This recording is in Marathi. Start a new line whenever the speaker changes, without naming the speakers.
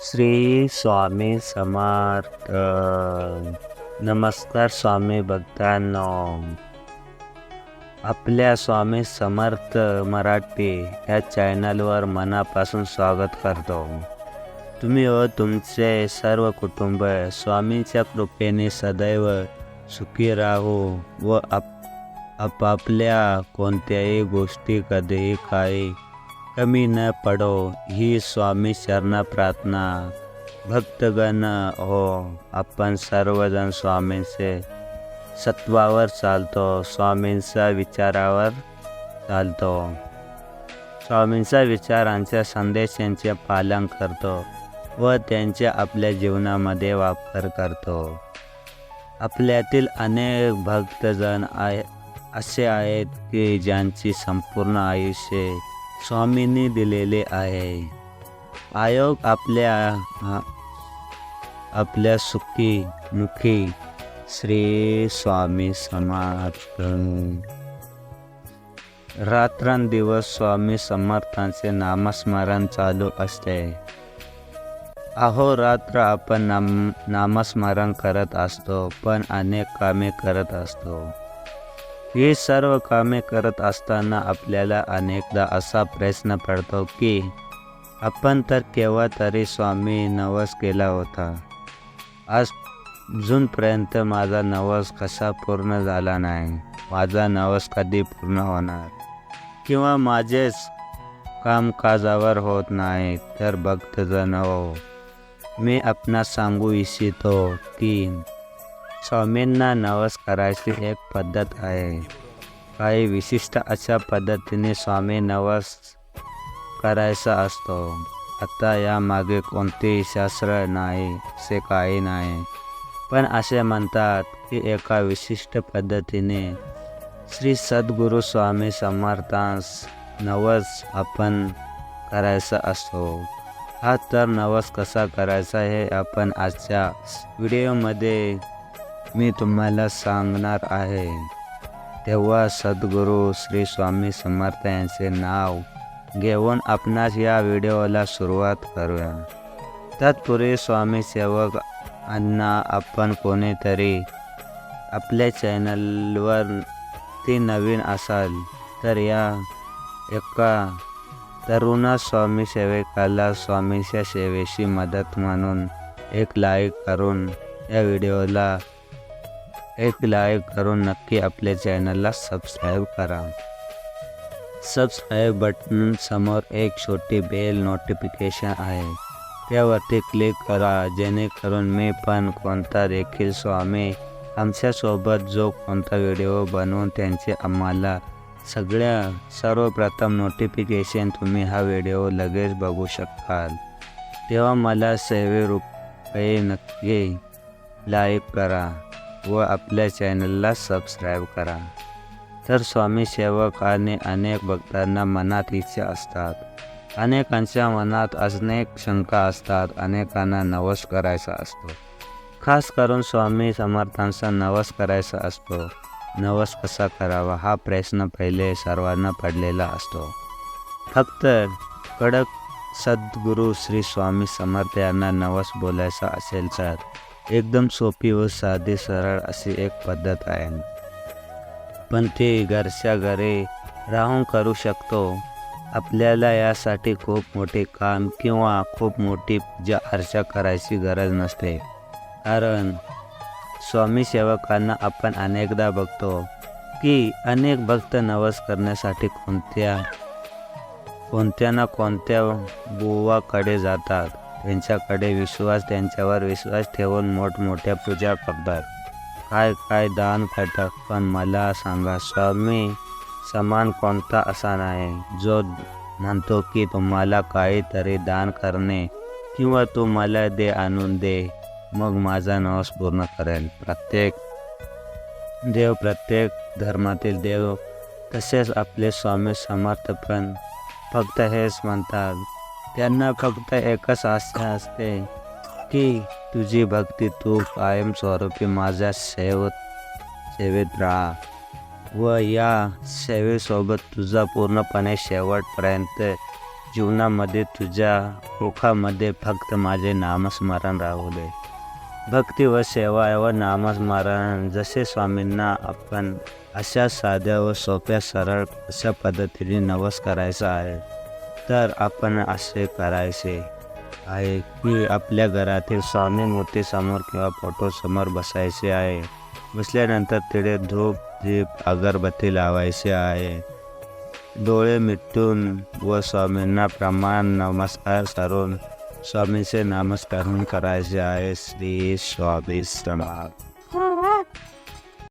श्री स्वामी समर्थ। नमस्कार स्वामी भक्तांनो। आपल्या स्वामी समर्थ मराठी या चॅनलवर मनापासून स्वागत करतो. तुम्ही व तुमचे सर्व कुटुंब स्वामींच्या कृपेने सदैव सुखी राहू व आप आपापल्या कोणत्याही गोष्टी कधीही काही कमी न पडो ही स्वामी शरणा प्रार्थना भक्तगण हो आपण सर्वजण स्वामींचे सत्वावर चालतो स्वामींच्या विचारावर चालतो. स्वामींच्या विचारांच्या संदेशांचे पालन करतो व त्यांचे आपल्या जीवनामध्ये वापर करतो. आपल्यातील अनेक भक्तजन आहे असे आहेत की ज्यांची संपूर्ण आयुष्य स्वामींनी दिलेले आहे. आयोग आपल्या आपल्या सुखी मुखी श्री स्वामी समर्थ. रात्रंदिवस स्वामी समर्थांचे नामस्मरण चालू असते. अहोरात्र आपण नाम नामस्मरण करत असतो पण अनेक कामे करत असतो. हे सर्व कामे करत असताना आपल्याला अनेकदा असा प्रश्न पडतो की आपण तर केव्हा तरी स्वामी नवस केला होता. आज अजूनपर्यंत माझा नवस कसा पूर्ण झाला नाही. माझा नवस कधी पूर्ण होणार? किंवा माझेच कामकाजावर होत नाही तर भक्तजन हो. मी आपणास सांगू इच्छितो की स्वामींना नवस करायची एक पद्धत आहे. काही विशिष्ट अशा पद्धतीने स्वामी नवस करायचा असतो. आता यामागे कोणतेही शास्त्र नाही असे काही नाही. पण असे म्हणतात की एका विशिष्ट पद्धतीने श्री सद्गुरू स्वामी समर्थांस नवस आपण करायचा असतो. हा तर नवस कसा करायचा हे आपण आजच्या व्हिडिओमध्ये मी तुम्हाला सांगणार आहे. तेव्हा सद्गुरू श्री स्वामी समर्थ यांचे नाव घेऊन आपणास या व्हिडिओला सुरुवात करूया. तत्पूर्वी स्वामी सेवक अण्णा आपण कोणीतरी आपल्या चॅनलवर ती नवीन असाल तर या एका तरुणा स्वामी सेवकाला स्वामीच्या सेवेशी मदत म्हणून एक लाईक करून या व्हिडिओला एक लाईक करून नक्की आपल्या चॅनलला सबस्क्राईब करा। सबस्क्राईब बटन समोर एक छोटी बेल नोटिफिकेशन आहे त्यावरती क्लिक करा जेणेकरून मी पण कोणता देखील स्वामी आमच्यासोबत जो कोणता व्हिडिओ बनवून त्यांचे आम्हाला सगळ्या सर्वप्रथम नोटिफिकेशन तुम्ही हा व्हिडिओ लगेच बघू शकाल. तेव्हा मला सेवे रुपये नक्की लाईक करा. व आपल्या चॅनलला सबस्क्राईब करा. तर स्वामी सेवक आणि अनेक भक्तांना मनात इच्छा असतात. अनेकांच्या मनात अनेक शंका असतात. अनेकांना नवस करायचा असतो. खास करून स्वामी समर्थांचा नवस करायचा असतो. नवस कसा करावा हा प्रश्न पहिले सर्वांना पडलेला असतो. फक्त कडक सद्गुरू श्री स्वामी समर्थ यांना नवस बोलायचा असेल तर एकदम सोपी व साधी सरळ अशी एक पद्धत आहे. पण ते घरच्या घरी राहून करू शकतो. आपल्याला यासाठी खूप मोठे काम किंवा खूप मोठी पूजा अर्चा करायची गरज नसते. कारण स्वामी सेवकांना आपण अनेकदा बघतो की अनेक भक्त नवस करण्यासाठी कोणत्या कोणत्या ना कोणत्या बुवाकडे जातात. त्यांच्याकडे विश्वास त्यांच्यावर विश्वास ठेवून मोठमोठ्या पूजा करतात. काय काय दान करतात पण मला सांगा स्वामी समान कोणता असा नाही जो म्हणतो की तुम्हाला काहीतरी दान करणे किंवा तू मला दे आणून दे मग माझा नवस पूर्ण करेल. प्रत्येक देव प्रत्येक धर्मातील देव तसेच आपले स्वामी समर्थ पण फक्त हेच म्हणतात त्यांना फक्त एकच आशा असते की तुझी भक्ती तू कायमस्वरूपी माझ्या सेवत सेवेत राहा. व या सेवेसोबत तुझा पूर्णपणे शेवटपर्यंत जीवनामध्ये तुझ्या मुखामध्ये फक्त माझे नामस्मरण राहू दे. भक्ती व सेवा व नामस्मरण जसे स्वामींना आपण अशा साध्या व सोप्या सरळ अशा पद्धतीने नवस करायचा आहे तर आपण असे करायचे आहे की आपल्या घरातील स्वामी मूर्तीसमोर किंवा फोटोसमोर बसायचे आहे. बसल्यानंतर तिथे धूप, दीप, अगरबत्ती लावायचे आहे. डोळे मिटून व स्वामींना प्रमाण नमस्कार करून स्वामीचे नामस्मरण करायचे आहे. श्री स्वामी समर्थ.